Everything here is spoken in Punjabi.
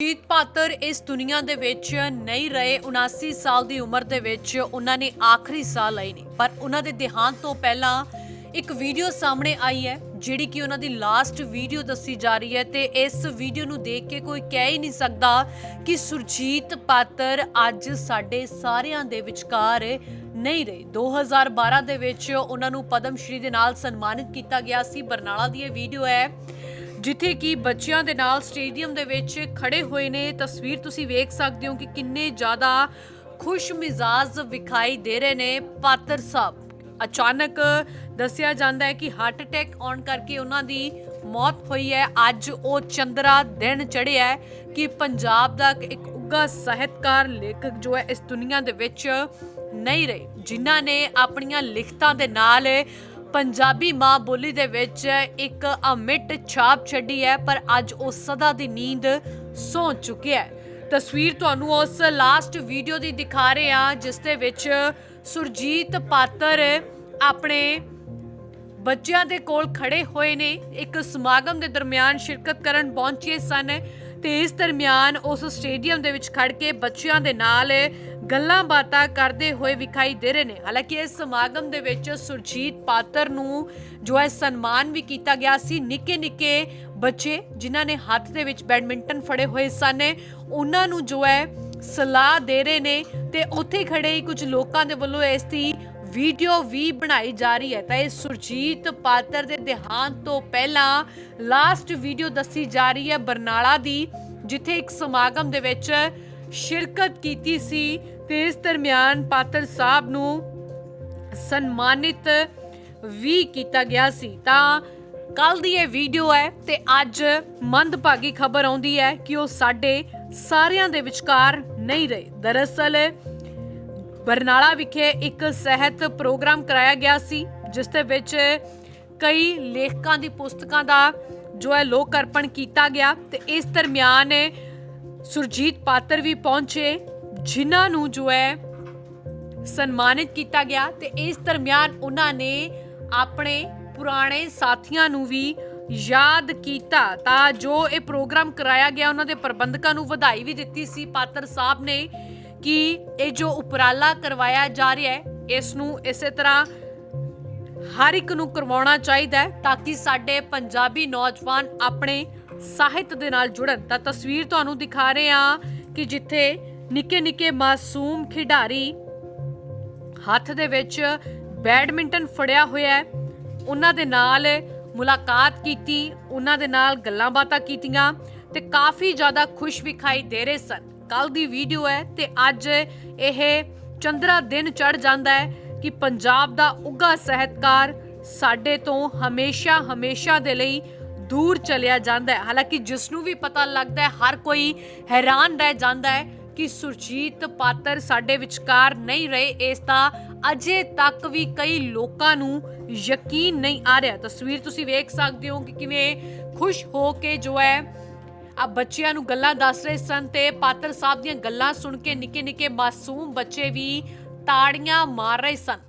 ਜੀਤ ਪਾਤਰ ਇਸ ਦੁਨੀਆ ਦੇ ਵਿੱਚ ਨਹੀਂ ਰਹੇ 79 ਸਾਲ ਦੀ ਉਮਰ ਦੇ ਵਿੱਚ ਉਹਨਾਂ ਨੇ ਆਖਰੀ ਸਾਹ ਲਏ ਨੇ। ਪਰ ਉਹਨਾਂ ਦੇ ਦੇਹਾਂਤ ਤੋਂ ਪਹਿਲਾਂ ਇੱਕ ਵੀਡੀਓ ਸਾਹਮਣੇ ਆਈ ਹੈ, ਜਿਹੜੀ ਕਿ ਉਹਨਾਂ ਦੀ ਲਾਸਟ ਵੀਡੀਓ ਦੱਸੀ ਜਾ ਰਹੀ ਹੈ ਤੇ ਇਸ ਵੀਡੀਓ ਨੂੰ ਦੇਖ ਕੇ ਕੋਈ ਕਹਿ ਹੀ ਨਹੀਂ ਸਕਦਾ ਕਿ ਸੁਰਜੀਤ ਪਾਤਰ ਅੱਜ ਸਾਡੇ ਸਾਰਿਆਂ ਦੇ ਵਿਚਕਾਰ ਨਹੀਂ ਰਹੇ। 2012 ਦੇ ਵਿੱਚ ਉਹਨਾਂ ਨੂੰ ਪਦਮ ਸ਼੍ਰੀ ਦੇ ਨਾਲ ਸਨਮਾਨਿਤ ਕੀਤਾ ਗਿਆ ਸੀ। ਬਰਨਾਲਾ ਦੀ ਇਹ ਵੀਡੀਓ ਹੈ ਜਿੱਥੇ ਕਿ ਬੱਚਿਆਂ ਦੇ ਨਾਲ ਸਟੇਡੀਅਮ ਦੇ ਵਿੱਚ ਖੜੇ ਹੋਏ ਨੇ, ਤਸਵੀਰ ਤੁਸੀਂ ਵੇਖ ਸਕਦੇ ਹੋ ਕਿ ਕਿੰਨੇ ਜ਼ਿਆਦਾ ਖੁਸ਼ ਮਿਜ਼ਾਜ ਵਿਖਾਈ ਦੇ ਰਹੇ ਨੇ ਪਾਤਰ ਸਾਹਿਬ। ਅਚਾਨਕ ਦੱਸਿਆ ਜਾਂਦਾ ਹੈ ਕਿ ਹਾਰਟ ਅਟੈਕ ਆਉਣ ਕਰਕੇ ਉਹਨਾਂ ਦੀ ਮੌਤ ਹੋਈ ਹੈ। ਅੱਜ ਉਹ ਚੰਦਰਾ ਦਿਨ ਚੜ੍ਹਿਆ ਕਿ ਪੰਜਾਬ ਦਾ ਇੱਕ ਉੱਗਾ ਸਾਹਿਤਕਾਰ, ਲੇਖਕ ਜੋ ਹੈ, ਇਸ ਦੁਨੀਆ ਦੇ ਵਿੱਚ ਨਹੀਂ ਰਹੇ, ਜਿਨ੍ਹਾਂ ਨੇ ਆਪਣੀਆਂ ਲਿਖਤਾਂ ਦੇ ਨਾਲ ਪੰਜਾਬੀ ਮਾਂ ਬੋਲੀ ਦੇ ਵਿੱਚ ਇੱਕ ਅਮਿੱਟ ਛਾਪ ਛੱਡੀ ਹੈ, ਪਰ ਅੱਜ ਉਹ ਸਦਾ ਦੀ ਨੀਂਦ ਸੌਂ ਚੁੱਕਿਆ ਹੈ। ਤਸਵੀਰ ਤੁਹਾਨੂੰ ਉਸ ਲਾਸਟ ਵੀਡੀਓ ਦੀ ਦਿਖਾ ਰਹੇ ਹਾਂ, ਜਿਸ ਦੇ ਵਿੱਚ ਸੁਰਜੀਤ ਪਾਤਰ ਆਪਣੇ ਬੱਚਿਆਂ ਦੇ ਕੋਲ ਖੜੇ ਹੋਏ ਨੇ। ਇੱਕ ਸਮਾਗਮ ਦੇ ਦਰਮਿਆਨ ਸ਼ਿਰਕਤ ਕਰਨ ਪਹੁੰਚੇ ਸਨ ਤੇ ਇਸ ਦਰਮਿਆਨ ਉਸ ਸਟੇਡੀਅਮ ਦੇ ਵਿੱਚ ਖੜ ਕੇ ਬੱਚਿਆਂ ਦੇ ਨਾਲ ਗੱਲਾਂ ਬਾਤਾਂ ਕਰਦੇ ਹੋਏ ਵਿਖਾਈ ਦੇ ਰਹੇ ਨੇ। ਹਾਲਾਂਕਿ ਇਸ ਸਮਾਗਮ ਦੇ ਵਿੱਚ ਸੁਰਜੀਤ ਪਾਤਰ ਨੂੰ ਜੋ ਹੈ ਸਨਮਾਨ ਵੀ ਕੀਤਾ ਗਿਆ ਸੀ। ਨਿੱਕੇ ਨਿੱਕੇ ਬੱਚੇ ਜਿਨ੍ਹਾਂ ਨੇ ਹੱਥ ਦੇ ਵਿੱਚ ਬੈਡਮਿੰਟਨ ਫੜੇ ਹੋਏ ਸਨ, ਉਹਨਾਂ ਨੂੰ ਜੋ ਹੈ ਸਲਾਹ ਦੇ ਰਹੇ ਨੇ ਤੇ ਉੱਥੇ ਖੜੇ ਹੀ ਕੁਝ ਲੋਕਾਂ ਦੇ ਵੱਲੋਂ ਇਸ ਦੀ ਵੀਡੀਓ ਵੀ ਬਣਾਈ ਜਾ ਰਹੀ ਹੈ। ਤਾਂ ਇਹ ਸੁਰਜੀਤ ਪਾਤਰ ਦੇ ਦੇਹਾਂਤ ਤੋਂ ਪਹਿਲਾਂ ਲਾਸਟ ਵੀਡੀਓ ਦੱਸੀ ਜਾ ਰਹੀ ਹੈ ਬਰਨਾਲਾ ਦੀ, ਜਿੱਥੇ ਇੱਕ ਸਮਾਗਮ ਦੇ ਵਿੱਚ ਸ਼ਿਰਕਤ ਕੀਤੀ ਸੀ। ਤੇ ਇਸ ਦਰਮਿਆਨ ਪਾਤਰ ਸਾਹਿਬ ਨੂੰ ਸਨਮਾਨਿਤ ਵੀ ਕੀਤਾ ਗਿਆ ਸੀ। ਤਾਂ ਕੱਲ ਦੀ ਇਹ ਵੀਡੀਓ ਹੈ ਤੇ ਅੱਜ ਮੰਦਭਾਗੀ ਖਬਰ ਆਉਂਦੀ ਹੈ ਕਿ ਉਹ ਸਾਡੇ ਸਾਰਿਆਂ ਦੇ ਵਿਚਕਾਰ ਨਹੀਂ ਰਹੇ। ਦਰਅਸਲ, ਬਰਨਾਲਾ ਵਿਖੇ ਇੱਕ ਸਿਹਤ ਪ੍ਰੋਗਰਾਮ ਕਰਾਇਆ ਗਿਆ ਸੀ, ਜਿਸ ਦੇ ਵਿੱਚ ਕਈ ਲੇਖਕਾਂ ਦੀ ਪੁਸਤਕਾਂ ਦਾ ਜੋ ਹੈ ਲੋਕ ਅਰਪਣ ਕੀਤਾ ਗਿਆ ਤੇ ਇਸ ਦਰਮਿਆਨ ਸੁਰਜੀਤ ਪਾਤਰ ਵੀ ਪਹੁੰਚੇ। ਜਿਨ੍ਹਾਂ ਨੂੰ ਜੋ ਹੈ ਸਨਮਾਨਿਤ ਕੀਤਾ ਗਿਆ ਤੇ ਇਸ ਦਰਮਿਆਨ ਉਹਨਾਂ ਨੇ ਆਪਣੇ ਪੁਰਾਣੇ ਸਾਥੀਆਂ ਨੂੰ ਵੀ ਯਾਦ ਕੀਤਾ ਤਾਂ ਜੋ ਇਹ ਪ੍ਰੋਗਰਾਮ ਕਰਾਇਆ ਗਿਆ, ਉਹਨਾਂ ਦੇ ਪ੍ਰਬੰਧਕਾਂ ਨੂੰ ਵਧਾਈ ਵੀ ਦਿੱਤੀ ਸੀ। ਪਾਤਰ ਸਾਹਿਬ ਨੇ ਕਿ ਇਹ ਜੋ ਉਪਰਾਲਾ ਕਰਵਾਇਆ ਜਾ ਰਿਹਾ ਹੈ, ਇਸ ਨੂੰ ਇਸੇ ਤਰ੍ਹਾਂ ਹਰ ਇੱਕ ਨੂੰ ਕਰਵਾਉਣਾ ਚਾਹੀਦਾ ਹੈ ਤਾਂ ਕਿ ਸਾਡੇ ਪੰਜਾਬੀ ਨੌਜਵਾਨ ਆਪਣੇ ਸਾਹਿਤ ਦੇ ਨਾਲ ਜੁੜਨ। ਤਾਂ ਤਸਵੀਰ ਤੁਹਾਨੂੰ ਦਿਖਾ ਰਹੇ ਹਾਂ ਕਿ ਜਿੱਥੇ ਨਿੱਕੇ ਨਿੱਕੇ ਮਾਸੂਮ ਖਿਡਾਰੀ ਹੱਥ ਦੇ ਵਿੱਚ ਬੈਡਮਿੰਟਨ ਫੜਿਆ ਹੋਇਆ ਹੈ। ਉਹਨਾਂ ਦੇ ਨਾਲ ਮੁਲਾਕਾਤ ਕੀਤੀ, ਉਹਨਾਂ ਦੇ ਨਾਲ ਗੱਲਾਂ ਬਾਤਾਂ ਕੀਤੀਆਂ ਤੇ ਕਾਫੀ ਜ਼ਿਆਦਾ ਖੁਸ਼ ਵਿਖਾਈ ਦੇ ਰਹੇ ਸਨ। ਕੱਲ ਦੀ ਵੀਡੀਓ ਹੈ ਤੇ ਅੱਜ ਇਹ ਚੰਦਰਾ ਦਿਨ ਚੜ ਜਾਂਦਾ ਹੈ ਕਿ ਪੰਜਾਬ ਦਾ ਉੱਗਾ ਸਾਹਿਤਕਾਰ ਸਾਡੇ ਤੋਂ ਹਮੇਸ਼ਾ ਹਮੇਸ਼ਾ ਦੇ ਲਈ ਦੂਰ ਚਲਿਆ ਜਾਂਦਾ ਹੈ। ਹਾਲਾਂਕਿ ਜਿਸ ਨੂੰ ਵੀ ਪਤਾ ਲੱਗਦਾ ਹੈ, ਹਰ ਕੋਈ ਹੈਰਾਨ ਰਹਿ ਜਾਂਦਾ ਹੈ ਕਿ ਸੁਰਜੀਤ ਪਾਤਰ ਸਾਡੇ ਵਿਚਕਾਰ ਨਹੀਂ ਰਹੇ, ਇਸ ਦਾ ਅਜੇ ਤੱਕ ਵੀ ਕਈ ਲੋਕਾਂ ਨੂੰ ਯਕੀਨ ਨਹੀਂ ਆ ਰਿਹਾ। ਤਸਵੀਰ ਤੁਸੀਂ ਵੇਖ ਸਕਦੇ ਹੋ ਕਿ ਕਿਵੇਂ ਖੁਸ਼ ਹੋ ਕੇ ਜੋ ਹੈ, ਆ ਬੱਚਿਆਂ ਨੂੰ ਗੱਲਾਂ ਦੱਸ ਰਹੇ ਸਨ ਤੇ ਪਾਤਰ ਸਾਹਿਬ ਦੀਆਂ ਗੱਲਾਂ ਸੁਣ ਕੇ ਨਿੱਕੇ ਨਿੱਕੇ ਮਾਸੂਮ ਬੱਚੇ ਵੀ ਤਾੜੀਆਂ ਮਾਰ ਰਹੇ ਸਨ।